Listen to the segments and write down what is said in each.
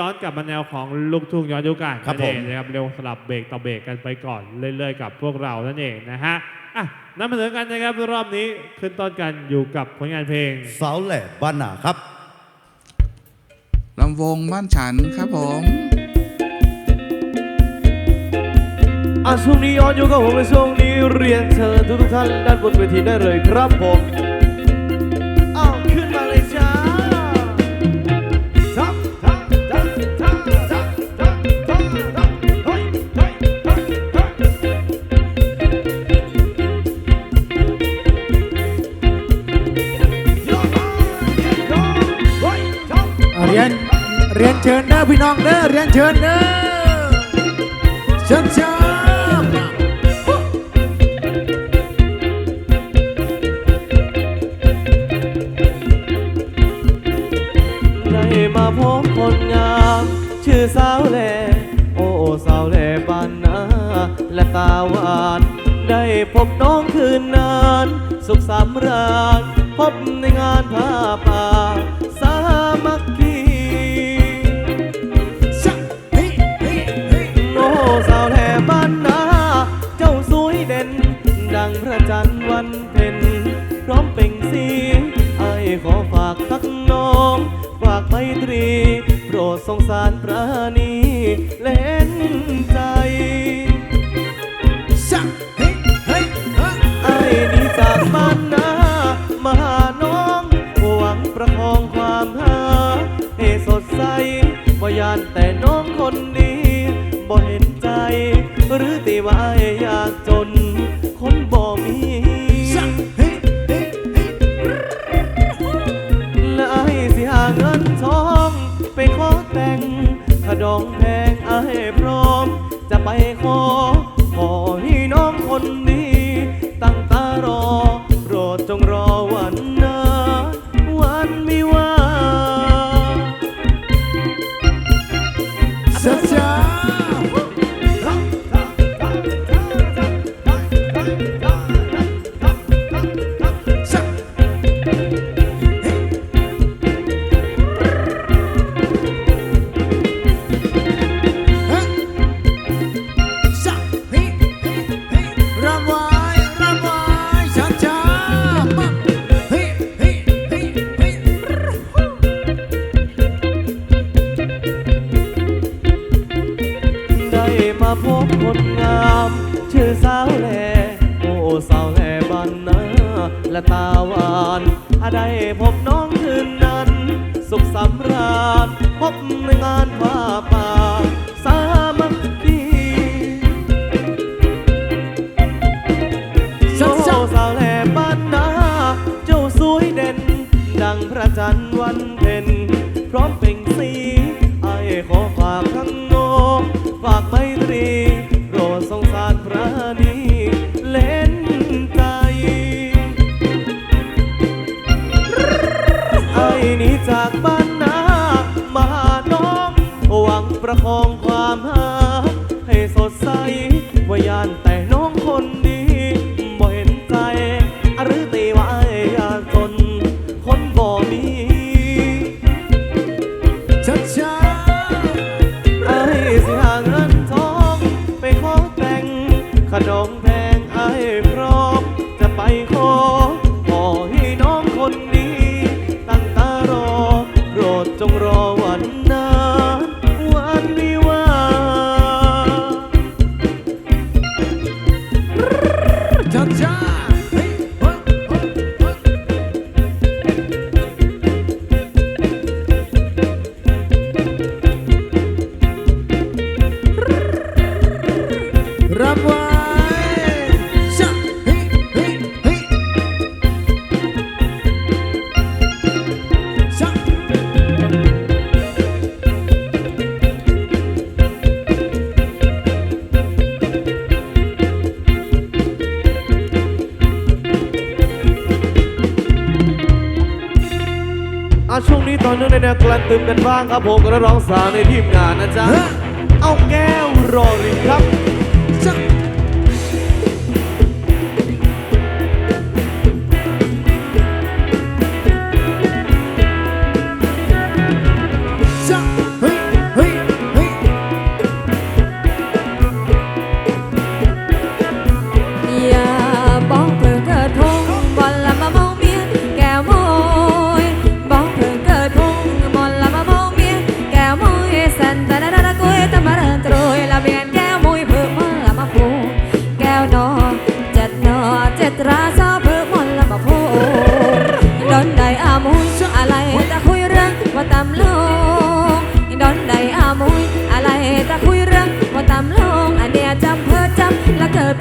ย้อนกลับมาแนวของลูกทุ่งย้อนยุคกันครันนเองนะครับเร็วสลับเบรกต่อเบรกกันไปก่อนเรื่อยๆกับพวกเรานั่นเองนะฮะอะนำมาถึงกันนะครับรอบนี้ขึ้นต้นกันอยู่กับผลงานเพลงเสาแหล่บ้านนาครับ ลำวงบ้านฉันครับผม อาชุวนี้ย้อนอยู่กับผมในช่วงนี้เรียนเชิญทุกทุกท่านด้านบนเวทีได้เลยครับผม เชิญเด้อพี่น้องเด้อเรียนเชิญเด้อเชิญเชิญไมาพบคนงาม ชื่อสาวแล่โอ้สาวแล่บานนาและตาหวาน ได้พบน้องคืนนาน สุขสำราญีโปรดสงสาร จันทร์วันเพ็ญ นกลันตึมกันบ้างครับผมก็บน้องสาวในทีมงานนะจ๊ะ เอาแก้วรอลิงครับ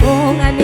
Cô ng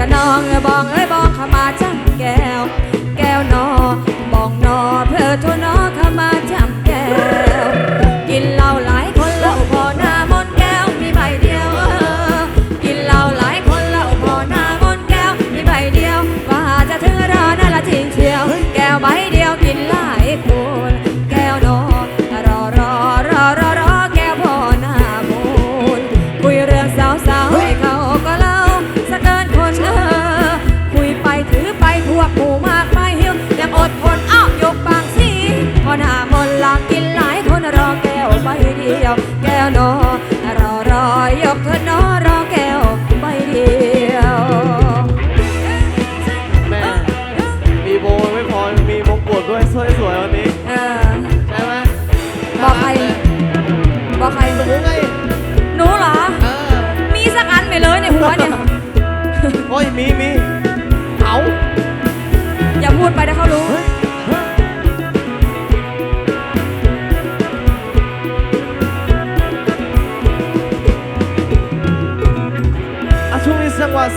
กะน้องเออบอกเอ้ยบอกขามาจ้า Yeah.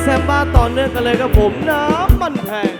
แซมบ้าต่อเนื่องกันเลยครับผมน้ำมันแพง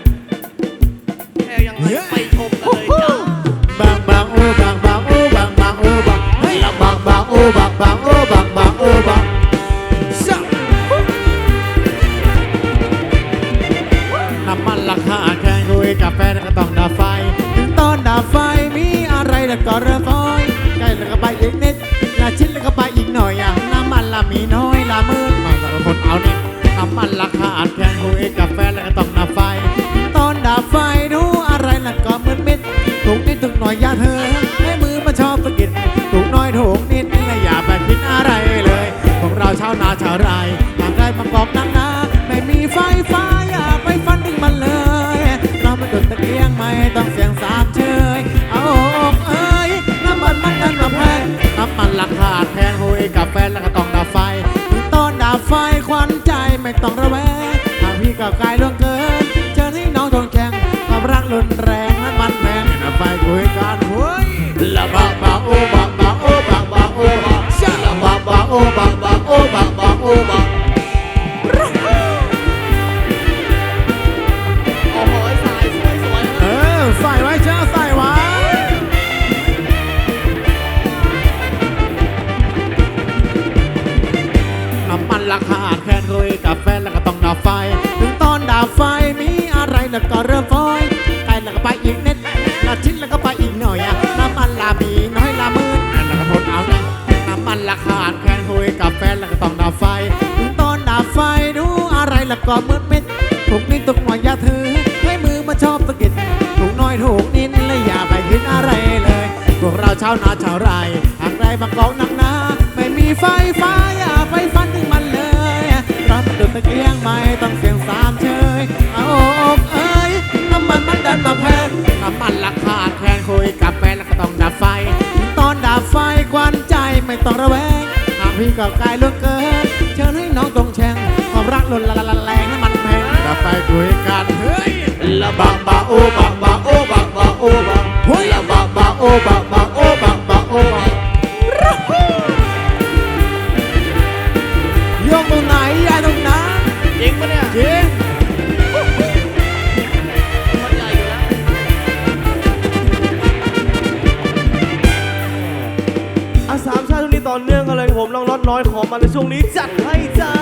ไม่ต้องระแวงหากพี่กับกายล่วงเกินเจอให้น้องทนแข่งความรักลุนแรง แล้วก็มื่อเม็ดถูกนิดตกหน่อยอย่าถือ ให้มือมาชอบตะกิดถูกน้อยถูกนินและอย่าไปคิดอะไรเลย พวกเราชาวนาชาวไร่หากไรมากองนักหนาไม่มีไฟฟ้าอย่าไปฟันถึงมันเลยรับดุดตะเกียงไม่ต้องเสียงสามเชยเอาอกเอ้ยน้ำมันมันดันมาแพงน้ำมันราคาแพงคุยกับแฟนแล้วก็ต้องดับไฟตอนดับไฟกวนใจไม่ต้องระแวงหากพี่กับกายเลืกเกินเชิญให้น้องตรงแชง รงให้มันแพงจะไปคุยกันเฮ้ยละบะบะโอบะบะโอบะบะโอบะเฮ้ยละบะบะโอบะบะโอบะบะโอบะโยกตรงไหนยายตรงนั้นจริงปะเนี่ยจริงมันใหญ่อยู่แล้วอาสามชาติช่วงนี้ต่อเนื่องกันเลยครับผมน้องรถน้อยขอมาในช่วงนี้จัดให้จ้า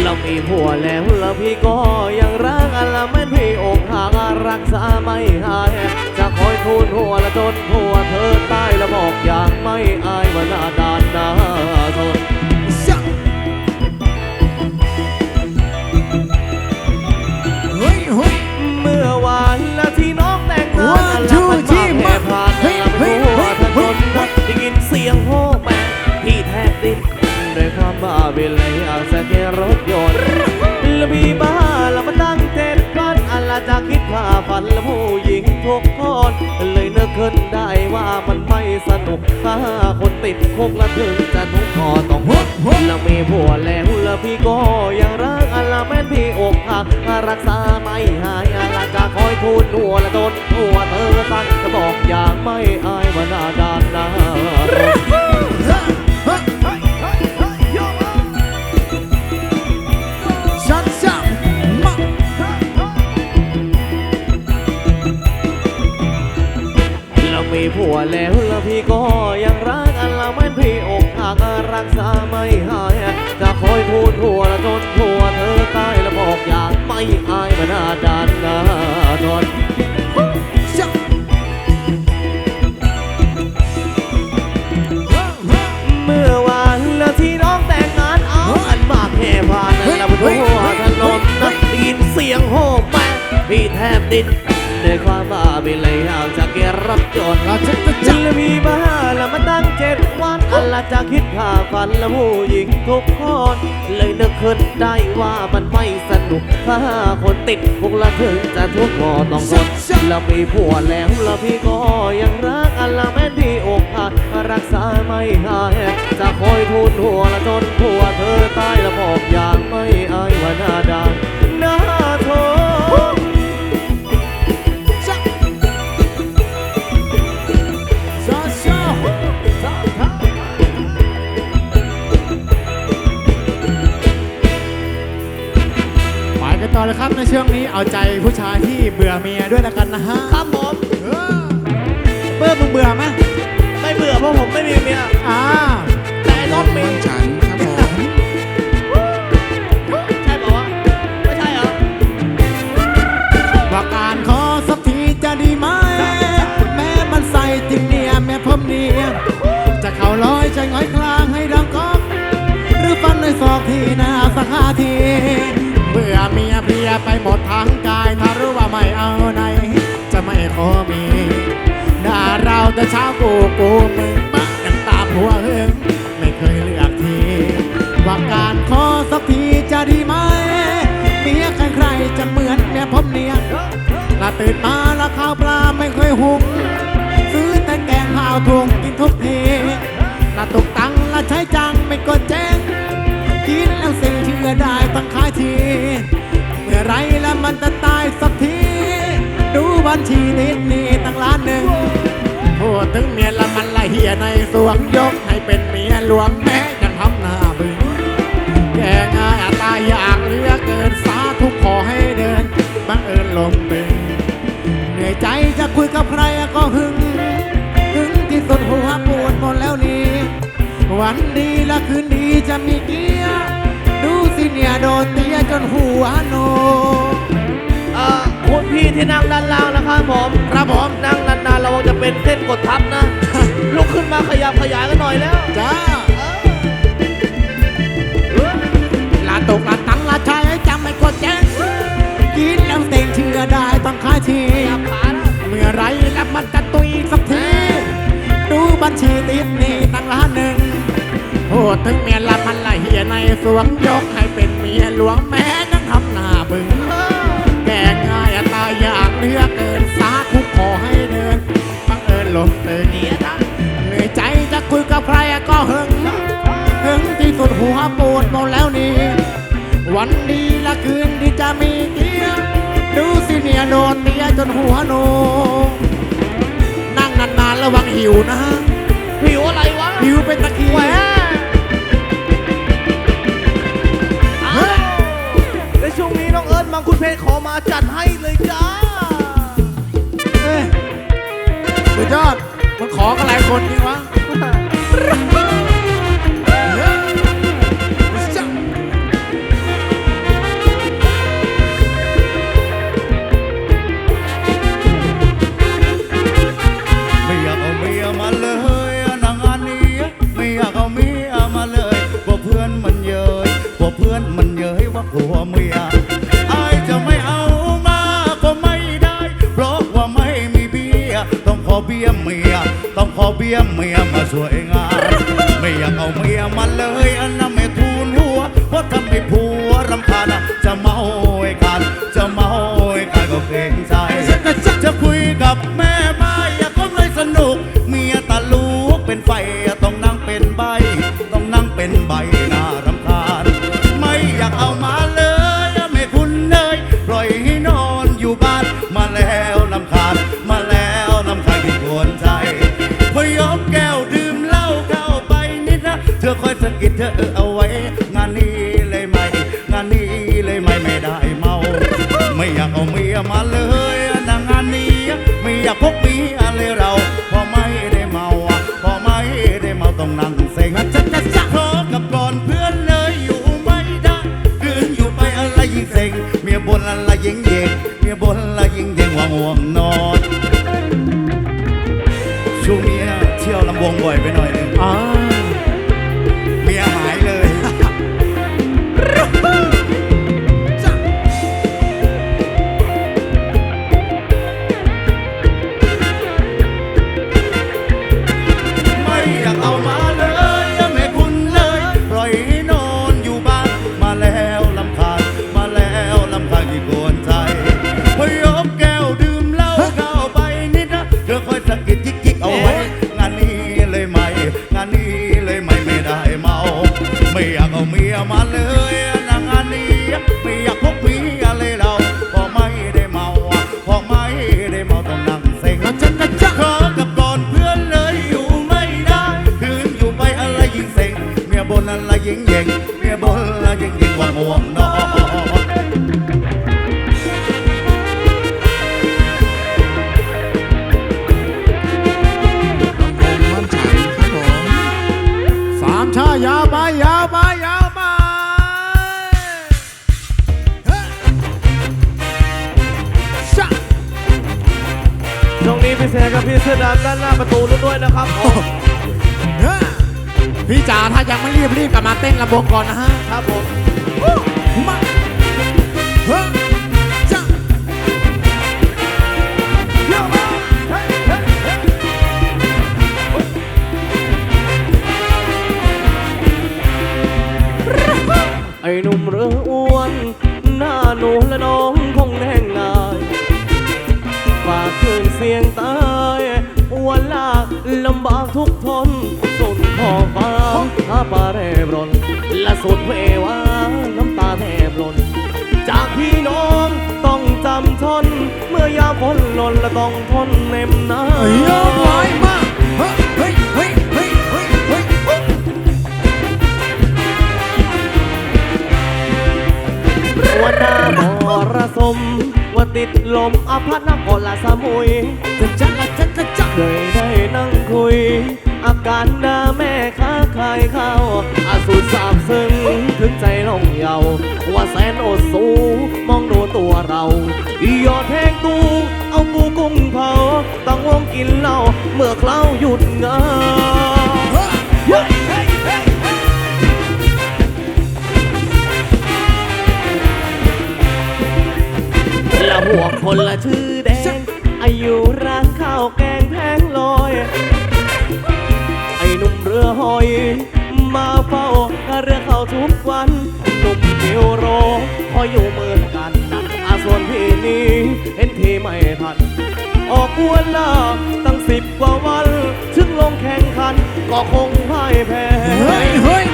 เฮ้ยเรามีผัวแล้วแล้วพี่ก็ยังรักอันละแม่นพี่อกหักรักษาไม่หายจะคอยทูลหัวละจนหัวเธอตายแล้วบอกอย่างไม่อายว่าหน้าด้านหน้าทนเฮ้ยเฮ้ยเมื่อวานละที่น้องแต่งงาน One, แล้วมัน two, มา three, แผ่ผ่านเฮ้ยแล้วไปทั่วถนนเฮ้ยได้ยินเสียงโห่แม่พี่แทบดิ้นด้วยความบ้าไปเลยอยากจะแค่รถ นแล้วผู้หญิงทุกคนเลยนึกขึ้นได้ว่ามันไม่สนุกถ้าคนติดคุกแล้วถึงจะทุกข์คอต้องหดแล้วมีผัวแล้วแล้วพี่ก็ยังรักอันละแม่นพี่อกหักรักษาไม่หายอันละจะคอยทูลหัวละจนหัวเธอตั้งจะบอกอย่างไม่อายว่าหน้าด้านหน้า หัวแล้วแล้วพี่ก็ยังรักอันละแม่นพี่อกหักรักษาไม่หายจะคอยทูลหัวละจน ฝันละผู้หญิงทุกคน เลยนึกขึ้นได้ว่ามันไม่สนุก ถ้าคนติดคุกละถึงจะทุกข์ก็ต้องทนแล้วมีผัวแล้วแล้วพี่ก็ยังรักอันละแม่นพี่อกหักรักษาไม่หาย จะคอยทูลหัวละจนผัวเธอตายแล้วบอกอย่างไม่อายว่าหน้าด้านหน้า ในช่วงนี้เอาใจผู้ชายที่เบื่อเมียด้วยแล้วกันนะฮะครับผมเออเบื่อมึงเบื่อไหมไม่เบื่อเพราะผมไม่มีเมียอ่าแต่ไอ้รถมีบ้านฉันครับผม ใช่เปล่าวะไม่ใช่เหรอว่าการขอสักทีจะดีไหม แม้มันใส่ติมเนียแม่ผมเนียจะเข้าร้อยใจง้อยคลางให้ดังก๊อกหรือฟันในศอกทีหน้าสักห้าที เบื่อเมียเพียไปหมดทั้งกาย ถ้ารู้ว่าไม่เอาไหน จะไม่ขอมีด่าเราแต่เช้ากูกูมึงมายังตามหัวหึงไม่เคยเลือกที ว่าการขอสักทีจะดีไหมเมียใครๆจะเหมือนเมียผมเนี่ยละตื่นมาละข้าวปลาไม่เคยหุงซื้อแต่แกงข้าวทุงกินทุกทีละตกตังละใช้จังไม่กดแจ้งกินแล้วเส อได้ตั้งขายที เมื่อไรแล้วมันจะตายสักที ดูบัญชีนิดนี้ตั้งล้านหนึ่งพูดถึงเมียละมันละเหียในสวงยกให้เป็นเมียหลวงแม้ยังทำหน้าบึ้งแก่ง่ายอาตายอยากเหลือเกินสาทุกขอให้เดินบังเอิญลงเป็นเหนื่อยใจจะคุยกับใครก็หึงหึงที่สุดหัวปวดหมดแล้วนี่วันดีละคืนดีจะมีเกียร์ดูสิเนี่ย โดนเตียจนหัวโนเอ่อคุณพี่ที่นั่งด้านล่างนะครับผม ครับผม นั่งนานๆระวังจะเป็นเส้นกดทับนะ ลุกขึ้นมาขยับขยายกันหน่อยแล้วจ้าลาตกลาตังลาชายให้จำไม่กดแจ้งกินแล้วเต็งเชื่อได้ต้องขายที ขยับขานะเมื่อไรแล้วมันจะตุยสักที ดูบัญชีติดหนี่ตั้งล้านหนึ่งพูดถึงเมียละมันละเหียในสวงยกให้ เป็นเมียหลวงแม่นั่งทำหน้าบึ้งแก่ง่ายตายอยากเลือกเกินสาคุกขอให้เดินบังเอิญลมเตอเนียดันเหนื่อยใจจะคุยกับใครก็หึงหึงที่สุดหัวปวดหมดแล้วนี่วันดีละคืนที่จะมีเกียดูสิเนี่ยโดนเมียจนหัวโนนั่งนานๆระวังหิวนะหิวอะไรวะหิวเป็นตะกี้ น้องเอิร์ธมังคุณเพชรขอมาจัดให้เลยจ้าเฮ้ยสุดยอดมันขอกันหลายคนจริงวะ เมียมาช่วยง อยากพกเมี พิเศษกับพี่เสื้อดำด้านหน้าประตูนู้นด้วยนะครับผมเฮ้ยพี่จ๋าถ้ายังไม่รีบรีบกลับมาเต้นลำวงก่อนนะฮะครับผมมาเฮ้ยจ้าไอ้หนุ่มเรืออ้วน หน้าหนูและน้องคงแน่งนายฝากคืนเสียงตายอ้วน ลำบากทุกทนสุดขอบฟ้าถ้าปลาแรบรนและสุดเววาน้ำตาแทบหล่นจากพี่น้องต้องจำทน เมื่อยามฝนหล่นและต้องทนเน็มหนาเอ้ยยกไว้มาเฮ้ยเฮ้ยเฮ้ยเฮ้ยเฮ้ยเฮ้ยเฮ้ยว่าหน้ามรสมว่าติดลมอภัทนครละสมุยจะ เคยได้นั่งคุย อาการหน้าแม่ค้าขายข้าวอาสูรสาบซึ้งถึงใจลงเยาว่าแสนอดสูมองดูตัวเรายอดแทงตูเอาปูกุ้งเผาตั้งวงกินเหล้าเมื่อเคล้าหยุดงานละหัวคนละชื่อแดง อายุร้านข้าวแกงแพงลอย ไอ้หนุ่มเรือหอย มาเฝ้าเรือเข้าทุกวัน หนุ่มเดียวโรคอยอยู่เหมือนกันนะอาส่วนพี่นี้ เห็นพี่ไม่ทัน ออกกวนลาตั้งสิบกว่าวัน ถึงลงแข่งขัน ก็คงพ่ายแพ้ เฮ้ยเฮ้ย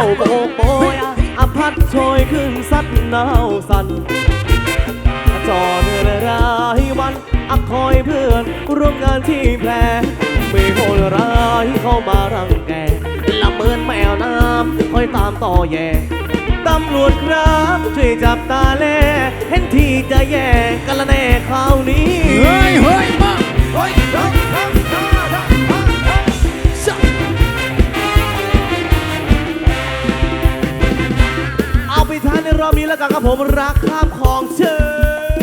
าโบกโบยอพัดโชยขึ้นซัดหนาวสั่นจอเธอรายวันอักคอยเพื่อนร่วมงานที่แพรมีคนร้ายเข้ามารังแกละเมินแมวน้ำคอยตามต่อแย่ตำรวจครับช่วยจับตาแลเห็นที่จะแย่กันละแน่คราวนี้ เฮ้ยเฮ้ย อบนี้แล้วกันครับผมรักข้ามของเชิญ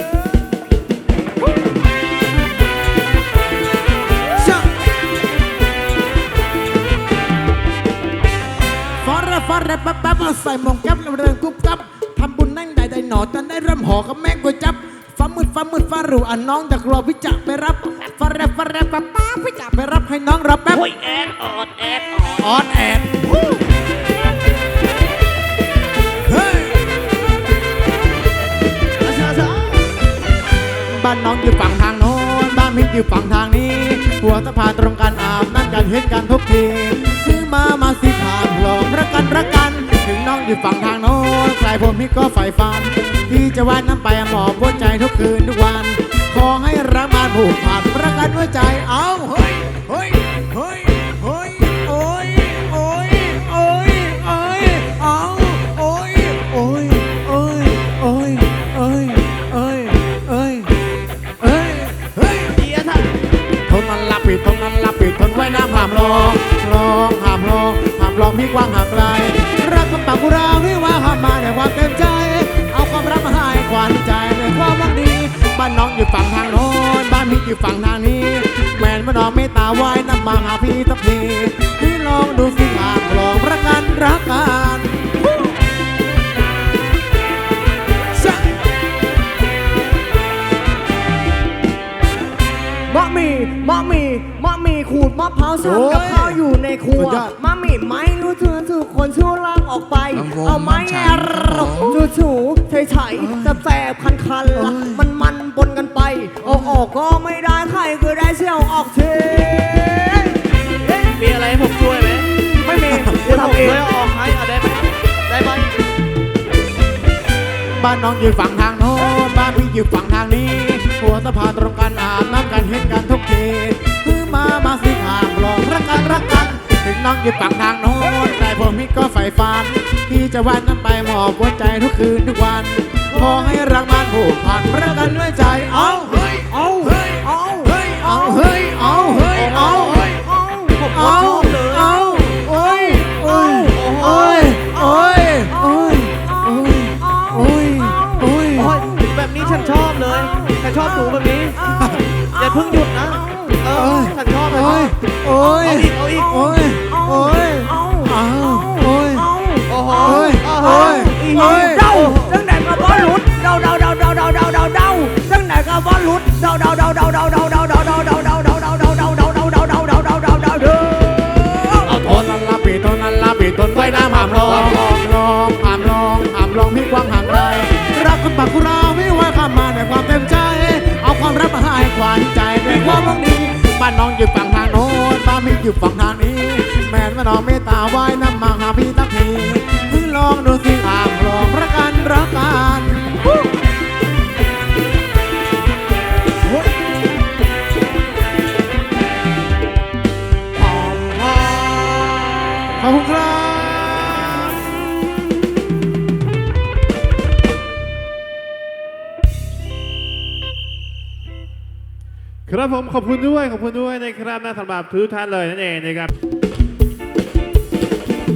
ชะฟอร์ฟอร์แป๊บแป๊บใส่หมองแก๊ปแล้วเริงกุ๊บกับทำบุญนั่งได้ได้หนอจนได้เริ่มห่อกับแม่ก๋วยจับฟ้ามืดฟ้ามืดฟ้ารูอะน้องจะกลัวพิจะไปรับฟอร์ฟอร์ป๊บป๊บพิจะไปรับให้น้องรับแป๊บโอ้ยแอดออดแอดออดออนแอน บ้านน้องอยู่ฝั่งทางโน้นบ้านพี่อยู่ฝั่งทางนี้ หัวสะพานตรงกันอาบนั่นกันเห็นกันทุกทีคือมามาสิขามลอกรักกันรักกัน ถึงน้องอยู่ฝั่งทางโน้นใครผมพี่ก็ใฝ่ฝัน ที่จะว่ายน้ำไปหมอบหัวใจทุกคืนทุกวัน ขอให้รักมาผูกพันรักกันหัวใจเอาเฮ้ยเฮ้ยเฮ้ยเฮ้ย องลองห้ามลองห้ามลองพี่กว้างห่างไกลรักกับปากกุราพี่ว่าห้ามมาในความเต็มใจ เอาความรักมาให้ขวัญใจในความหวังดีบ้านน้องอยู่ฝั่งทางโน้นบ้านพี่อยู่ฝั่งทางนี้แม่นมาน้องไม่ตาไว้น้ำมาหาพี่ทักทีพี่ลองดูสิห่างลองรักกันรักกันมะหมี่มะหมี่มะหมี่ ขูดมะพร้าวสั่งกับข้าวอยู่ในครัวสุดยอดมะหมี่ไม่รู้เธอทุกคนชั่วลากออกไป ลำวงเอาไม้บ้านฉัแอนรครับผมจูจูเฉยเฉยแสบแสบคันคันๆละมันมันปนกันไปเอาออกก็ไม่ได้ใครก็ได้เชี่ยวออกเทมีอะไรให้ผมช่วยไหมไม่มีเดี๋ยวผมทำเองช่วยเอาออกให้เอาได้ไหมได้ไหมบ้านน้องอยู่ฝั่งทางโน้นบ้านพี่อยู่ฝั่งทางนี้หัวสะพานตรงกันอาบน้ำกันเห็นกันทุก น้องอยู่ฝั่งทางโน้นแต่ผมพี่ก็ใฝ่ฝัน ที่จะว่ายน้ำไปหมอบหัวใจทุกคืนทุกวัน ขอให้รักมันผูกพันรักกันด้วยใจ เอาเฮ้ยเอา ว้น้ำหามลองลองหามลองหามลองพี่กว้ามห่างไกลรักคุณปากคุณราไม่ว่าข้ามมาในความเต็มใจ เอาความรักมาให้ขวัญใจในวยความหวังดีบ้านน้องอยู่ฝั่งทางโน้นบ้านพี่อยู่ฝั่งทางนี้ แม่นว่าน้องไม่ตาไว้น้ำมาหาพี่ตักที ผมขอบคุณด้วยขอบคุณด้วยนะครับนะสำหรับทุกท่านเลยนั่นเองนะครับ